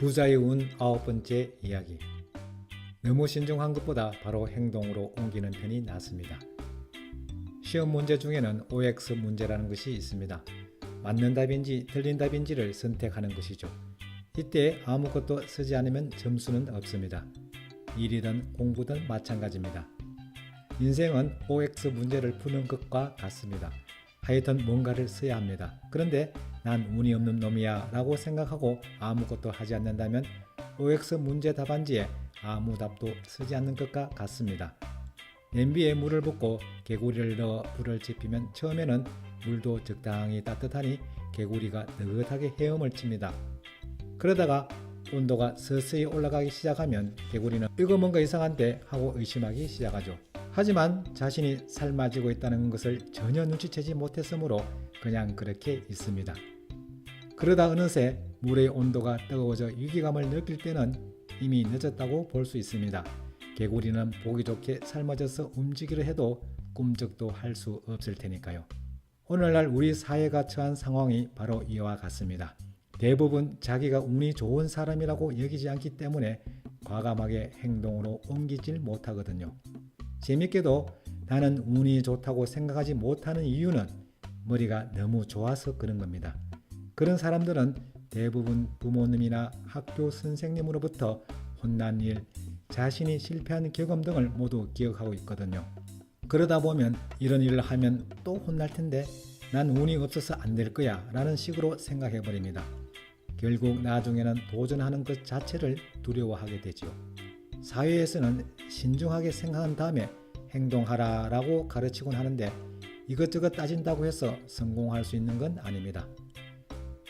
부자의 운 아홉 번째 이야기. 너무 신중한 것보다 바로 행동으로 옮기는 편이 낫습니다. 시험 문제 중에는 OX 문제라는 것이 있습니다. 맞는 답인지 틀린 답인지를 선택하는 것이죠. 이때 아무것도 쓰지 않으면 점수는 없습니다. 일이든 공부든 마찬가지입니다. 인생은 OX 문제를 푸는 것과 같습니다. 하여튼 뭔가를 써야 합니다. 그런데 난 운이 없는 놈이야 라고 생각하고 아무것도 하지 않는다면 OX 문제 답안지에 아무 답도 쓰지 않는 것과 같습니다. 냄비에 물을 붓고 개구리를 넣어 불을 지피면 처음에는 물도 적당히 따뜻하니 개구리가 느긋하게 헤엄을 칩니다. 그러다가 온도가 서서히 올라가기 시작하면 개구리는 이거 뭔가 이상한데 하고 의심하기 시작하죠. 하지만 자신이 삶아지고 있다는 것을 전혀 눈치채지 못했으므로 그냥 그렇게 있습니다. 그러다 어느새 물의 온도가 뜨거워져 위기감을 느낄 때는 이미 늦었다고 볼 수 있습니다. 개구리는 보기 좋게 삶아져서 움직이려 해도 꿈쩍도 할 수 없을 테니까요. 오늘날 우리 사회가 처한 상황이 바로 이와 같습니다. 대부분 자기가 운이 좋은 사람이라고 여기지 않기 때문에 과감하게 행동으로 옮기질 못하거든요. 재밌게도 나는 운이 좋다고 생각하지 못하는 이유는 머리가 너무 좋아서 그런 겁니다. 그런 사람들은 대부분 부모님이나 학교 선생님으로부터 혼난 일, 자신이 실패한 경험 등을 모두 기억하고 있거든요. 그러다 보면 이런 일을 하면 또 혼날 텐데 난 운이 없어서 안 될 거야 라는 식으로 생각해 버립니다. 결국 나중에는 도전하는 것 자체를 두려워하게 되지요. 사회에서는 신중하게 생각한 다음에 행동하라 라고 가르치곤 하는데 이것저것 따진다고 해서 성공할 수 있는 건 아닙니다.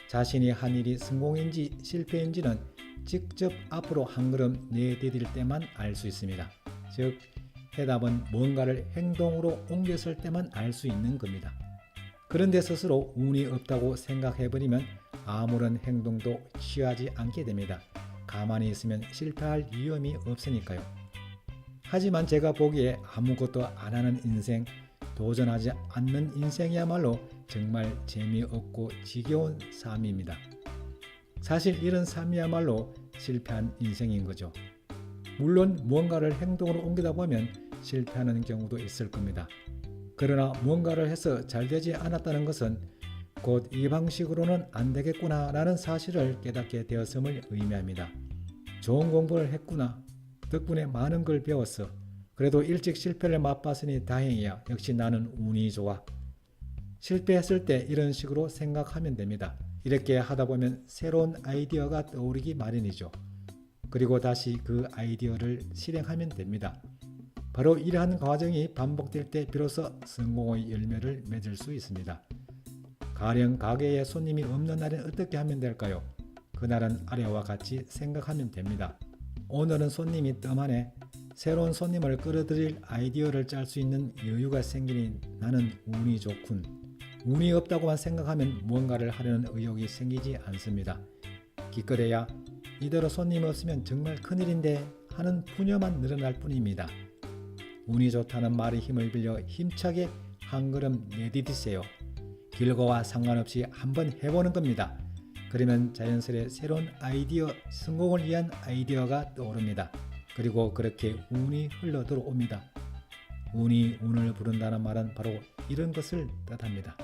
자신이 한 일이 성공인지 실패인지는 직접 앞으로 한 걸음 내디딜 때만 알 수 있습니다. 즉, 해답은 뭔가를 행동으로 옮겼을 때만 알 수 있는 겁니다. 그런데 스스로 운이 없다고 생각해버리면 아무런 행동도 취하지 않게 됩니다. 가만히 있으면 실패할 위험이 없으니까요. 하지만 제가 보기에 아무것도 안 하는 인생, 도전하지 않는 인생이야말로 정말 재미없고 지겨운 삶입니다. 사실 이런 삶이야말로 실패한 인생인 거죠. 물론 무언가를 행동으로 옮기다 보면 실패하는 경우도 있을 겁니다. 그러나 무언가를 해서 잘 되지 않았다는 것은 곧 이 방식으로는 안 되겠구나라는 사실을 깨닫게 되었음을 의미합니다. 좋은 공부를 했구나. 덕분에 많은 걸 배웠어. 그래도 일찍 실패를 맛봤으니 다행이야. 역시 나는 운이 좋아. 실패했을 때 이런 식으로 생각하면 됩니다. 이렇게 하다 보면 새로운 아이디어가 떠오르기 마련이죠. 그리고 다시 그 아이디어를 실행하면 됩니다. 바로 이러한 과정이 반복될 때 비로소 성공의 열매를 맺을 수 있습니다. 가령 가게에 손님이 없는 날엔 어떻게 하면 될까요? 그날은 아래와 같이 생각하면 됩니다. 오늘은 손님이 뜸하네. 새로운 손님을 끌어들일 아이디어를 짤 수 있는 여유가 생기니 나는 운이 좋군. 운이 없다고만 생각하면 무언가를 하려는 의욕이 생기지 않습니다. 기껏해야 이대로 손님이 없으면 정말 큰일인데 하는 푸념만 늘어날 뿐입니다. 운이 좋다는 말의 힘을 빌려 힘차게 한 걸음 내디디세요. 결과와 상관없이 한번 해보는 겁니다. 그러면 자연스레 새로운 아이디어, 성공을 위한 아이디어가 떠오릅니다. 그리고 그렇게 운이 흘러 들어옵니다. 운이 운을 부른다는 말은 바로 이런 것을 뜻합니다.